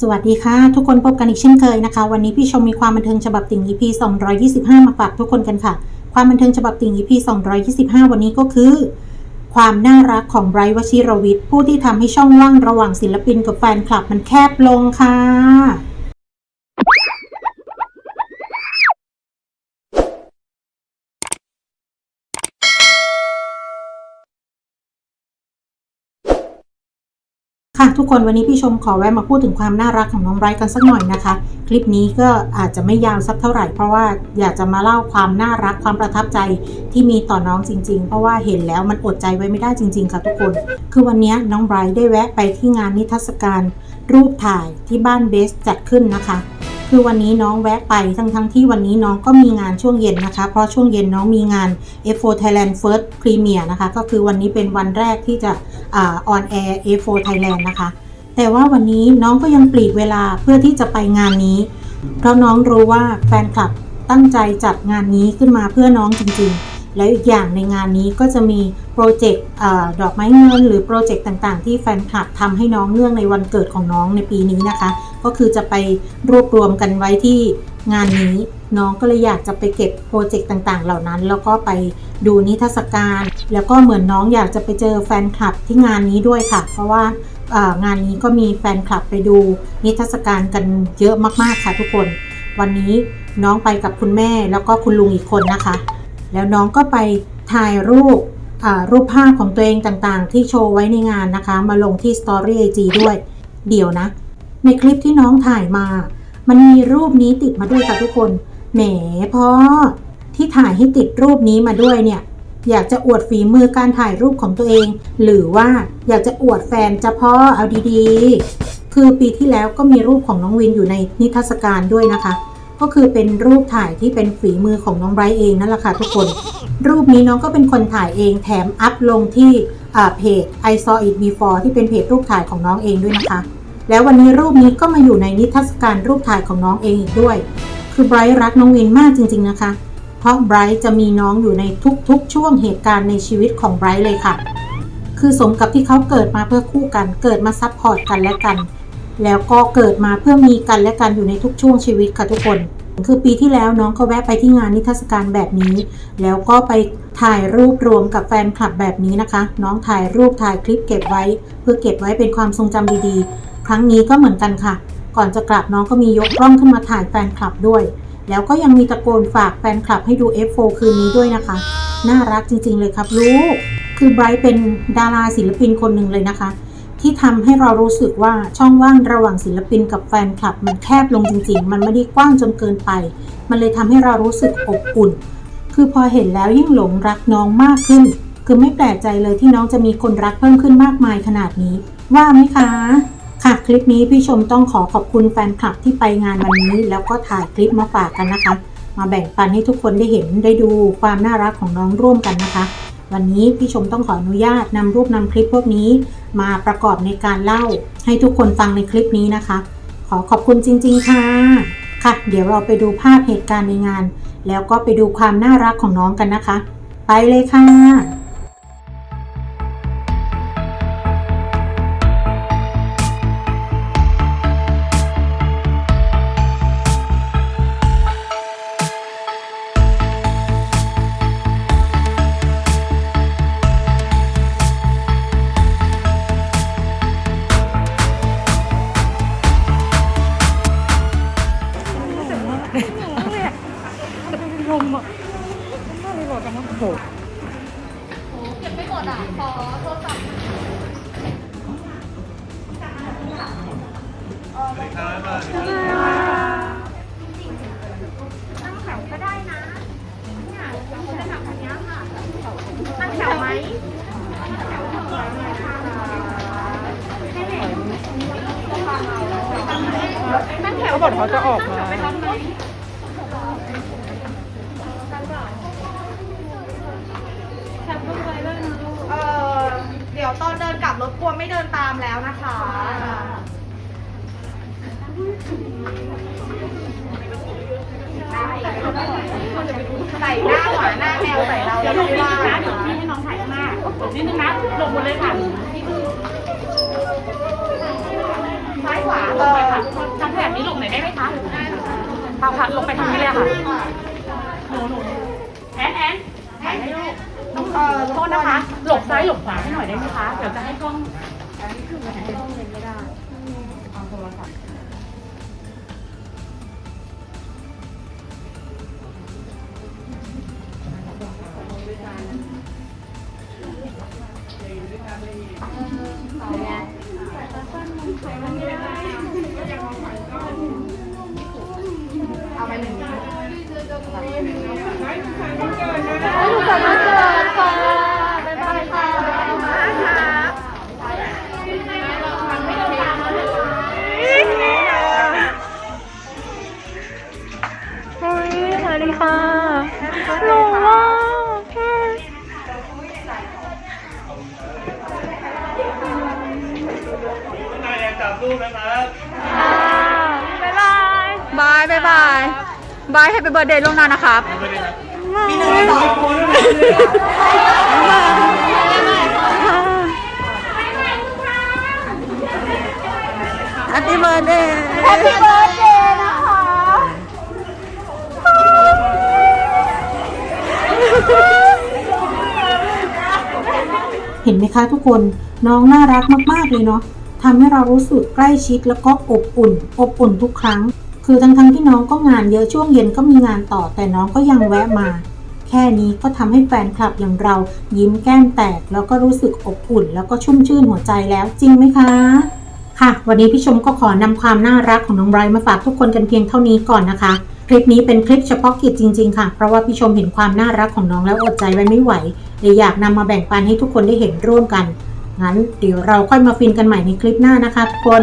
สวัสดีค่ะ ทุกคนพบกันอีกเช่นเคยนะคะ วันนี้พี่ชมมีความบันเทิงฉบับติ่ง EP 225 มาฝากทุกคนกันค่ะ ความบันเทิงฉบับติ่ง EP 225 วันนี้ก็คือ ความน่ารักของไบรท์วชิรวิทย์ผู้ที่ทำให้ช่องว่างระหว่างศิลปินกับแฟนคลับมันแคบลงค่ะ ค่ะทุกคนวันนี้พี่ชมขอแวะมาพูดถึงความน่ารักของน้องไบรท์กันสักหน่อยนะคะ คลิปนี้ก็อาจจะไม่ยาวสักเท่าไหร่ เพราะว่าอยากจะมาเล่าความน่ารักความประทับใจที่มีต่อน้องจริง ๆ เพราะว่าเห็นแล้วมันอดใจไว้ไม่ได้จริง ๆ ค่ะทุกคน คือวันนี้น้องไบรท์ได้แวะไปที่งานนิทรรศการรูปถ่ายที่บ้านเบสจัดขึ้นนะคะ คือวันนี้น้องแวะไปทั้งทั้งที่วันนี้น้องก็มีงานช่วงเย็นนะคะ เพราะช่วงเย็นน้องมีงาน F4 Thailand First Premier นะคะ ก็คือวันนี้เป็นวันแรกที่จะออนแอร์ F4 Thailand นะคะ แต่ว่าวันนี้น้องก็ยังปลีกเวลาเพื่อที่จะไปงานนี้ เพราะน้องรู้ว่าแฟนคลับตั้งใจจัดงานนี้ขึ้นมาเพื่อน้องจริงๆ แล้วอีกอย่างในงานนี้ก็จะมีโปรเจกต์ดอกไม้เงินหรือโปรเจกต์ต่างๆ ที่แฟนคลับทำให้น้องเนื่องในวันเกิดของน้องในปีนี้นะคะ ก็คือจะไปรวบรวมกันไว้ที่งานนี้น้องก็เลยอยากจะไปเก็บโปรเจกต์ต่างๆ เหล่านั้น แล้วก็ไปดูนิทรรศการ แล้วก็เหมือนน้องอยากจะไปเจอแฟนคลับที่งานนี้ด้วยค่ะ เพราะว่างานนี้ก็มีแฟนคลับไปดูนิทรรศการกันเยอะมากๆค่ะทุกคน วันนี้น้องไปกับคุณแม่แล้วก็คุณลุงอีกคนนะคะ แล้วน้องก็ไปถ่ายรูปอ่ารูปภาพของตัวเองต่างๆ ที่โชว์ไว้ในงานนะคะ มาลงที่ Story IG ด้วย เดี๋ยวนะ ในคลิปที่น้องถ่ายมา มันมีรูปนี้ติดมาด้วยค่ะทุกคน แหมพ่อที่ถ่ายให้ติดรูปนี้มาด้วยเนี่ย อยากจะอวดฝีมือการถ่ายรูปของตัวเอง หรือว่าอยากจะอวดแฟนจะพ่อเอาดีๆ คือปีที่แล้วก็มีรูปของน้องวินอยู่ในนิทรรศการด้วยนะคะ ก็คือเป็นรูปถ่ายที่เป็นฝีมือของน้องไบรท์เองนั่นแหละค่ะทุกคน รูปนี้น้องก็เป็นคนถ่ายเองแถมอัพลงที่เพจ I saw it before ที่เป็นเพจรูปถ่ายของน้องเองด้วยนะคะ แล้ววันนี้รูปนี้ก็มาอยู่ในนิทรรศการรูปถ่ายของน้องเองอีกด้วย คือไบรท์รักน้องวินมากจริง ๆนะคะ เพราะไบรท์จะมีน้องอยู่ในทุกๆ ช่วงเหตุการณ์ในชีวิตของไบรท์เลยค่ะ คือสมกับที่เขาเกิดมาเพื่อคู่กัน เกิดมาซัพพอร์ตกันและกัน แล้วก็เกิดมาเพื่อมีกันและกันอยู่ในทุกช่วงชีวิตค่ะทุกคน คือปีที่แล้วน้องก็แวะไปที่งานนิทรรศการแบบนี้ แล้วก็ไปถ่ายรูปรวมกับแฟนคลับแบบนี้นะคะ น้องถ่ายรูปถ่ายคลิปเก็บไว้ เพื่อเก็บไว้เป็นความทรงจำดีๆ ครั้งนี้ก็เหมือนกันค่ะ ก่อนจะกลับน้องก็มียกกล้องขึ้นมาถ่ายแฟนคลับด้วย แล้วก็ยังมีตะโกนฝากแฟนคลับให้ดู F4 คืนนี้ด้วยนะคะ น่ารักจริงๆเลยครับลูกคือไบรท์เป็นดาราศิลปินคนหนึ่งเลยนะคะ ที่ทำให้เรารู้สึกว่าช่องว่างระหว่างศิลปินกับแฟนคลับ มันแคบลงจริง ๆ มันไม่ได้กว้างจนเกินไป มันเลยทำให้เรารู้สึกอบอุ่น คือพอเห็นแล้วยิ่งหลงรักน้องมากขึ้น คือไม่แปลกใจเลยที่น้องจะมีคนรักเพิ่มขึ้นมากมายขนาดนี้ ว่าไหมคะค่ะคลิปนี้พี่ชมต้องขอขอบคุณแฟนคลับที่ไปงานวันนี้ แล้วก็ถ่ายคลิปมาฝากกันนะคะ มาแบ่งปันให้ทุกคนได้เห็นได้ดูความน่ารักของน้องร่วมกันนะคะ วันนี้พี่ชมต้องขออนุญาตนำรูปนำคลิปพวกนี้ มาประกอบในการเล่า ให้ทุกคนฟังในคลิปนี้นะคะ ขอขอบคุณจริง ๆ ค่ะ ค่ะ เดี๋ยวเราไปดูภาพเหตุการณ์ในงาน แล้วก็ไปดูความน่ารักของน้องกันนะคะ ไปเลยค่ะ มอะมันน่ารีโหลดกันนะโอ้โหเก็บไม่หมดอะ ขอโทรศัพท์ตั้งแถวก็ได้นะเนี่ยเราคนได้แบบคันนี้ค่ะตั้งแถวไหมตั้งแถวเถอะให้แหลมตั้งแถวเขาบอกเขาจะออกมา ดี๋ยวตอนเดินกลับรถกลัวไม่เดินตามแล้วนะคะใส่หน้าหวานหน้าแมวใส่เราแล้วไม่ว่านะนี่ให้น้องถ่ายข้างหน้านิดนึงนะลงหมดเลยค่ะใช่ายขวาเออทางแถบนี้หลบหน่อยได้ไหมคะพาพัดลงไปทางนี้เลยค่ะหนูหนูแอนแอนถ่ายให้ลูก ต้องเออโทษนะคะ หลบซ้ายหลบขวาให้หน่อยได้ไหมคะ เดี๋ยวจะให้กล้องอันนี้คือมันก ล้องเลยไม่ได้เอาโทรศัพท์เฮ้ยสวัสดีค่ะหล่อมาจับรูปนะครับบ๊ายบายบายบาย บายให้เป็นเบอร์เดย์ล่วงหน้านะครับ มีหนึ่งสองแฮปปี้เบ t ร์เดย์แฮปปี้เบิร์ดเดย์นะคะเห็นไหมคะทุกคนน้องน่ารักมาก ๆ เลยเนาะทำให้เรารู้สึกใกล้ชิดแล้วก็อบอุ่น อบอุ่นทุกครั้ง คือทั้งๆที่น้องก็งานเยอะช่วงเย็นก็มีงานต่อ แต่น้องก็ยังแวะมา แค่นี้ก็ทำให้แฟนคลับอย่างเรายิ้มแก้มแตก แล้วก็รู้สึกอบอุ่น แล้วก็ชุ่มชื่นหัวใจแล้วจริงไหมคะค่ะ วันนี้พี่ชมก็ขอนำความน่ารักของน้องไบรท์มาฝากทุกคนกันเพียงเท่านี้ก่อนนะคะ คลิปนี้เป็นคลิปเฉพาะกิจจริง ๆ ค่ะ เพราะว่าพี่ชมเห็นความน่ารักของน้องแล้วอดใจไว้ไม่ไหวเลยอยากนำมาแบ่งปันให้ทุกคนได้เห็นร่วมกัน งั้นเดี๋ยวเราค่อยมาฟินกันใหม่ในคลิปหน้านะคะทุกคน